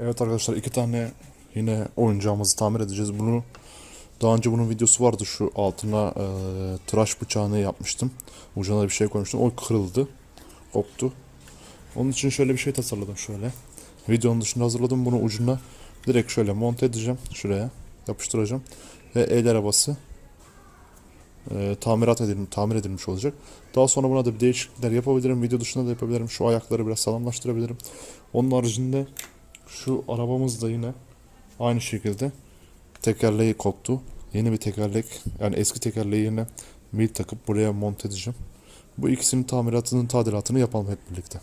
Evet arkadaşlar iki tane yine oyuncağımızı tamir edeceğiz. Bunu daha önce bunun videosu vardı. Şu altına e, tıraş bıçağını yapmıştım. Ucuna da bir şey koymuştum. O kırıldı. Koptu. Onun için şöyle bir şey tasarladım şöyle. Videonun dışında hazırladım. Bunu ucuna direkt şöyle monte edeceğim. Şuraya yapıştıracağım. Ve el arabası e, tamirat edilmiş, tamir edilmiş olacak. Daha sonra buna da bir değişiklikler yapabilirim. Video dışında da yapabilirim. Şu ayakları biraz sağlamlaştırabilirim. Onun haricinde şu arabamız da yine aynı şekilde tekerleği koptu. Yeni bir tekerlek yani eski tekerleği yine mil takıp buraya monte edeceğim. Bu ikisinin tamiratının tadilatını yapalım hep birlikte.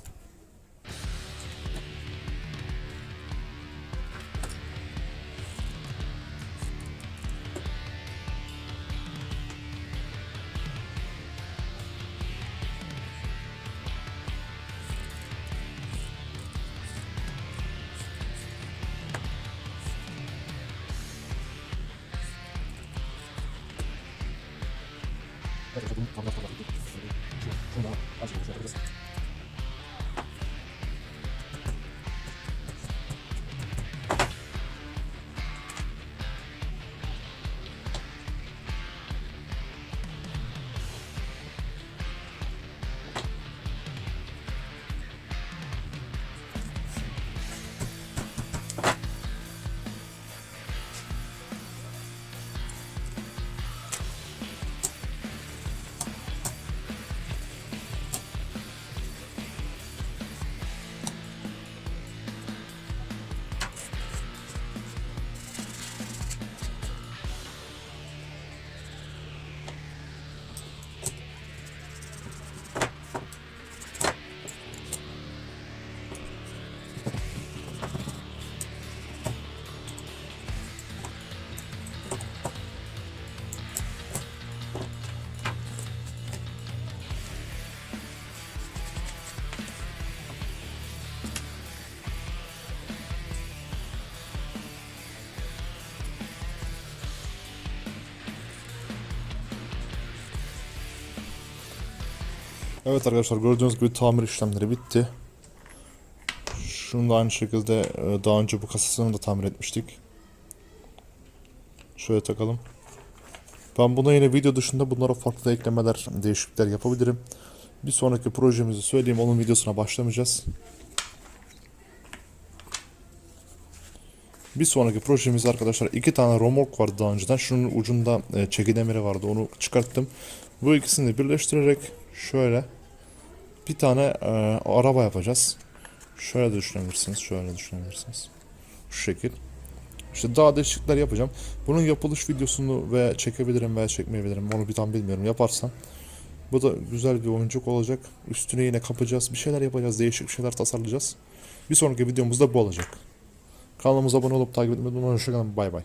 ることに頑張った方です。今日ジをお疲です。Evet arkadaşlar gördüğünüz gibi tamir işlemleri bitti. Şunu da aynı şekilde e, daha önce bu kasasını da tamir etmiştik. Şöyle takalım. Ben buna yine video dışında bunlara farklı eklemeler, değişiklikler yapabilirim. Bir sonraki projemizi söyleyeyim. Onun videosuna başlamayacağız. Bir sonraki projemiz arkadaşlar iki tane romork vardı daha önceden. Şunun ucunda e, çeki demiri vardı. Onu çıkarttım. Bu ikisini birleştirerek şöyle bir tane e, araba yapacağız. Şöyle düşünebilirsiniz. Şöyle düşünebilirsiniz. Şu şekil. İşte daha değişiklikler yapacağım. Bunun yapılış videosunu ve çekebilirim veya çekmeyebilirim. Onu bir tam bilmiyorum. Yaparsam bu da güzel bir oyuncak olacak. Üstüne yine kapacağız. Bir şeyler yapacağız. Değişik bir şeyler tasarlayacağız. Bir sonraki videomuzda bu olacak. Kanalımıza abone olup takip etmeyi unutmayın. Hoşçakalın. Bay bay.